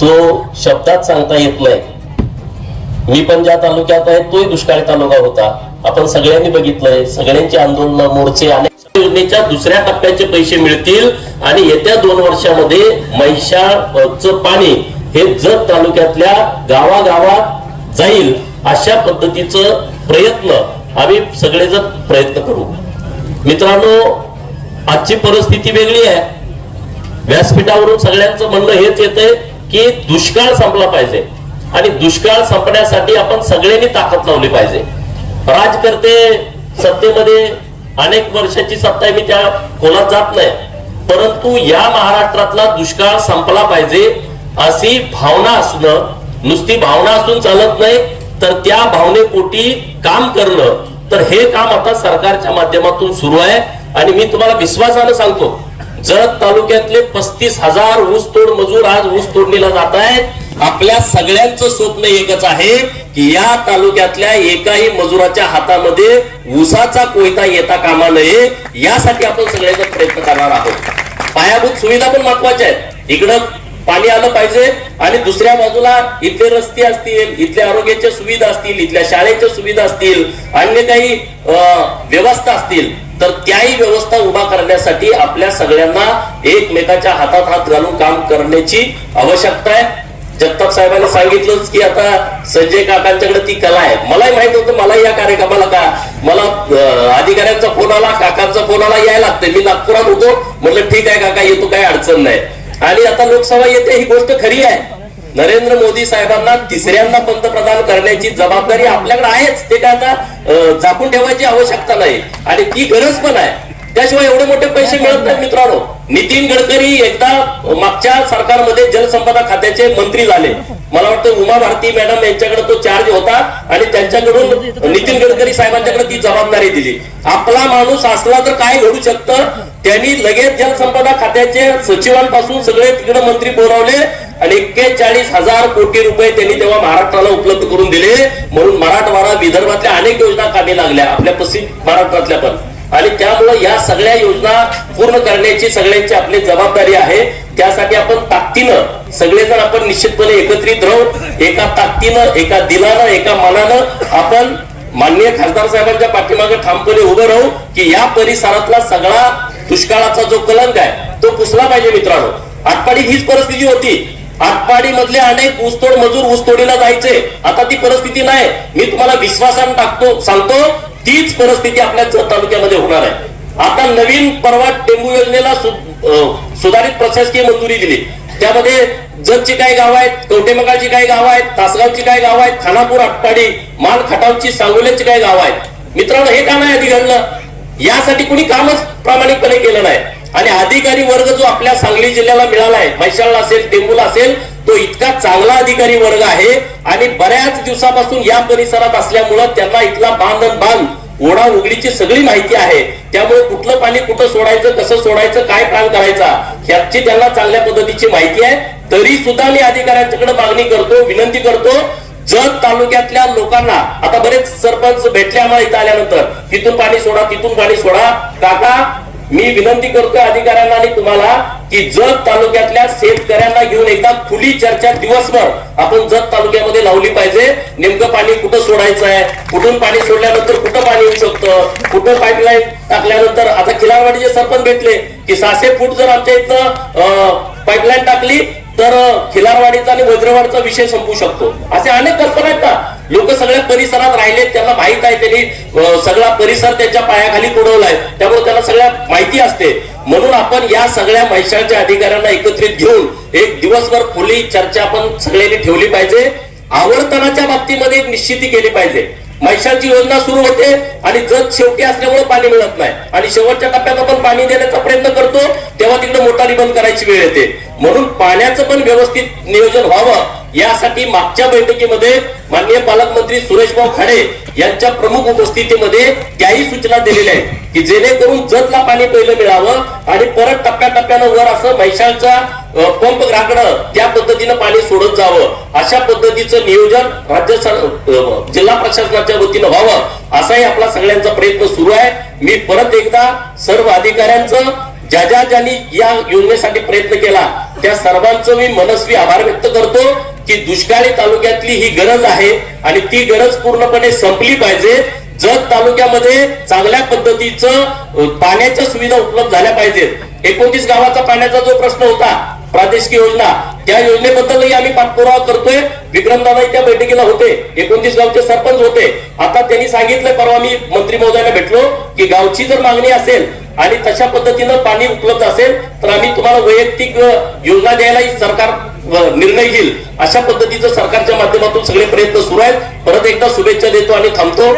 तो शब्दात सांगता येत नाही. मी पण ज्या तालुक्यात आहे तोही दुष्काळी तालुका होता. आपण सगळ्यांनी बघितलंय सगळ्यांची आंदोलन मोर्चे अनेक योजनेच्या दुसऱ्या टप्प्याचे पैसे मिळतील आणि येत्या दोन वर्षामध्ये महिषाचं पाणी हे जत तालुक्यातल्या गावागावात जाईल अशा पद्धतीचं प्रयत्न आम्ही सगळेजण प्रयत्न करू. मित्रांनो आजची परिस्थिती वेगळी आहे. व्यासपीठावरून सगळ्यांचं म्हणणं हेच येतंय की दुष्काळ संपला पाहिजे. आणि दुष्काळ संपण्यासाठी आपण सगळ्यांनी ताकद लावली पाहिजे. राजकर्ते सत्तेमध्ये अनेक वर्षाची सत्ता मी त्या खोलात जात नाही. परंतु या महाराष्ट्रातला दुष्काळ संपला पाहिजे अशी भावना असणं नुसती भावना असून चालत नाही तर त्या भावनेपोटी काम करणं. तर हे काम आता सरकारच्या माध्यमातून सुरू आहे. आणि मी तुम्हाला विश्वासानं सांगतो जत तालुक्यातले पस्तीस हजार ऊसतोड मजूर आज ऊस तोडणीला जात आहेत. आपल्या सगळ्यांचं स्वप्न एकच आहे की या तालुक्यातल्या एकाही मजुराच्या हातामध्ये ऊसाचा कोयता येता कामा नये यासाठी आपण सगळ्यांचा प्रयत्न करणार आहोत. पायाभूत सुविधा पण महत्त्वाच्या आहेत. इकडं पाणी आलं पाहिजे आणि दुसऱ्या बाजूला इथले रस्ते असतील इथल्या आरोग्याच्या सुविधा असतील इथल्या शाळेच्या सुविधा असतील अन्य काही अं, व्यवस्था असतील तर त्याही व्यवस्था उभा करण्यासाठी आपल्या सगळ्यांना एकमेकाच्या हातात हात घालून काम करण्याची आवश्यकता आहे. जगताप साहेबांनी सांगितलंच की आता संजय काकांच्याकडे ती कला आहे. मलाही माहीत होतं मला या कार्यक्रमाला का मला अधिकाऱ्यांचा फोन आला काकांचा फोन आला यायला लागतंय. मी नागपुरात होतो. म्हटलं ठीक आहे काका येतो काही अडचण नाही. आणि आता लोकसभा येते ही गोष्ट खरी आहे. नरेंद्र मोदी साहेबांना तिसऱ्यांदा पंतप्रधान करण्याची जबाबदारी आपल्याकडे आहेच. ते काय आता झाकून ठेवायची आवश्यकता नाही. आणि ती गरज पण आहे. त्याशिवाय एवढे मोठे पैसे मिळत नाहीत मित्रांनो. नितीन गडकरी एकदा मागच्या सरकारमध्ये जलसंपदा खात्याचे मंत्री झाले. मला वाटतं उमा भारती मॅडम यांच्याकडे तो चार्ज होता आणि त्यांच्याकडून नितीन गडकरी साहेबांच्याकडे ती जबाबदारी दिली. आपला माणूस असला तर काय घडू शकतं? त्यांनी लगेच जलसंपदा खात्याचे सचिवांपासून सगळे तिकडे मंत्री बोलावले. आणि एक्केचाळीस हजार कोटी रुपये त्यांनी तेव्हा महाराष्ट्राला उपलब्ध करून दिले. म्हणून मराठवाडा विदर्भातल्या अनेक योजना कामी लागल्या आपल्या पश्चिम महाराष्ट्रातल्या पण. आणि त्यामुळे या सगळ्या योजना पूर्ण करण्याची सगळ्यांची आपली जबाबदारी आहे. त्यासाठी आपण ताकदीनं सगळेजण आपण निश्चितपणे एकत्रित राहू. एका ताकदीनं एका दिलानं एका मनानं आपण माननीय खासदार साहेबांच्या पाठीमागे ठामपणे उभं राहू की या परिसरातला सगळा दुष्काळाचा जो कलंक आहे तो पुसला पाहिजे मित्रांनो. आटपाडी हीच परिस्थिती होती. आटपाडी मधले अनेक ऊसतोड मजूर ऊसतोडीला जायचे. आता ती परिस्थिती नाही. मी तुम्हाला विश्वासानं टाकतो सांगतो तीच परिस्थिती आपल्या जत तालुक्यामध्ये होणार आहे. आता नवीन परवा टेंबू योजनेला सुधारित प्रशासकीय मंजुरी दिली. त्यामध्ये जतची काही गाव आहेत कवटेमगाळची काही गाव आहेत तासगावची काही गाव आहेत खानापूर आटपाडी माल खटावची सांगोल्याची काही गाव आहेत. मित्रांनो हे का नाही आधी घडलं यासाठी कुणी कामच प्रामाणिकपणे केलं नाही. आणि अधिकारी वर्ग जो आपल्या सांगली जिल्ह्याला मिळाला आहे म्हैसाळला असेल टेंबूला असेल तो इतका चांगला अधिकारी वर्ग आहे आणि बऱ्याच दिवसापासून या परिसरात असल्यामुळं त्यांना इथला बांध बांध ओढा उघडीची सगळी माहिती आहे. त्यामुळे कुठलं पाणी कुठं सोडायचं कसं सोडायचं काय प्लॅन करायचा ह्याची त्यांना चांगल्या पद्धतीची माहिती आहे. तरी सुद्धा मी अधिकाऱ्यांच्याकडे मागणी करतो विनंती करतो जत तालुक्यातल्या लोकांना आता बरेच सरपंच भेटले आम्हाला इथं आल्यानंतर तिथून पाणी सोडा तिथून पाणी सोडा काका मी विनंती करतोय अधिकाऱ्यांना आणि तुम्हाला की जत तालुक्यातल्या शेतकऱ्यांना घेऊन एकदा खुली चर्चा दिवसभर आपण जत तालुक्यामध्ये लावली पाहिजे. नेमकं पाणी कुठं सोडायचं आहे? कुठून पाणी सोडल्यानंतर कुठं पाणी येऊ शकतं? कुठं पाईपलाईन टाकल्यानंतर आता खिलारवाडीचे सरपंच भेटले की सहाशे फूट जर आमच्या इथं पाईपलाईन टाकली तर खिलारवाडीचा आणि वज्रवाडचा विषय संपू शकतो. असे अनेक कल्पना आहेत ना. लोक सगळ्या परिसरात राहिले त्यांना माहीत आहे त्यांनी सगळा परिसर त्यांच्या पायाखाली तुडवलाय त्यामुळे त्यांना सगळ्या माहिती असते. म्हणून आपण या सगळ्या म्हैसाळच्या अधिकाऱ्यांना एकत्रित घेऊन एक दिवसभर खुली चर्चा आपण सगळ्यांनी ठेवली पाहिजे. आवर्तनाच्या बाबतीमध्ये एक निश्चिती केली पाहिजे. मैशालची योजना सुरू होते आणि जत शेवटी असल्यामुळे पाणी मिळत नाही. आणि शेवटच्या टप्प्यात आपण पाणी देण्याचा प्रयत्न करतो तेव्हा तिकडे मोटारी बंद करायची वेळ येते. म्हणून पाण्याचं पण व्यवस्थित नियोजन व्हावं यासाठी मागच्या बैठकीमध्ये माननीय पालकमंत्री सुरेशभाऊ खाडे यांच्या प्रमुख उपस्थितीमध्ये त्याही सूचना दिलेल्या आहेत की जेणेकरून जतला पाणी पहिलं मिळावं आणि परत टप्प्याटप्प्यानं वर असं म्हैशाळचा पंप राखणं त्या पद्धतीनं पाणी सोडत जावं. अशा पद्धतीचं नियोजन राज्य जिल्हा प्रशासनाच्या वतीनं व्हावं असाही आपला सगळ्यांचा प्रयत्न सुरू आहे. मी परत एकदा सर्व अधिकाऱ्यांचं ज्या ज्या ज्यांनी या योजनेसाठी प्रयत्न केला त्या सर्वांचं मी मनस्वी आभार व्यक्त करतो की दुष्काळी तालुक्यातली ही गरज आहे आणि ती गरज पूर्णपणे संपली पाहिजे. जत तालुक्यामध्ये चांगल्या पद्धतीचं पाण्याच्या सुविधा उपलब्ध झाल्या पाहिजेत. एकोणतीस गावाचा पाण्याचा जो प्रश्न होता प्रादेशिक योजना. त्या योजनेबद्दलही आम्ही पाठपुरावा करतोय. विक्रमदादा त्या बैठकीला होते. एकोणतीस गावचे सरपंच होते. आता त्यांनी सांगितलं परवा मी मंत्री महोदयाला भेटलो की गावची जर मागणी असेल आणि तशा पद्धतीनं पाणी उपलब्ध असेल तर आम्ही तुम्हाला वैयक्तिक योजना द्यायलाही सरकार निर्णय घेईल. अशा पद्धतीचं सरकारच्या माध्यमातून सगळे प्रयत्न सुरू आहेत. परत एकदा शुभेच्छा देतो आणि थांबतो.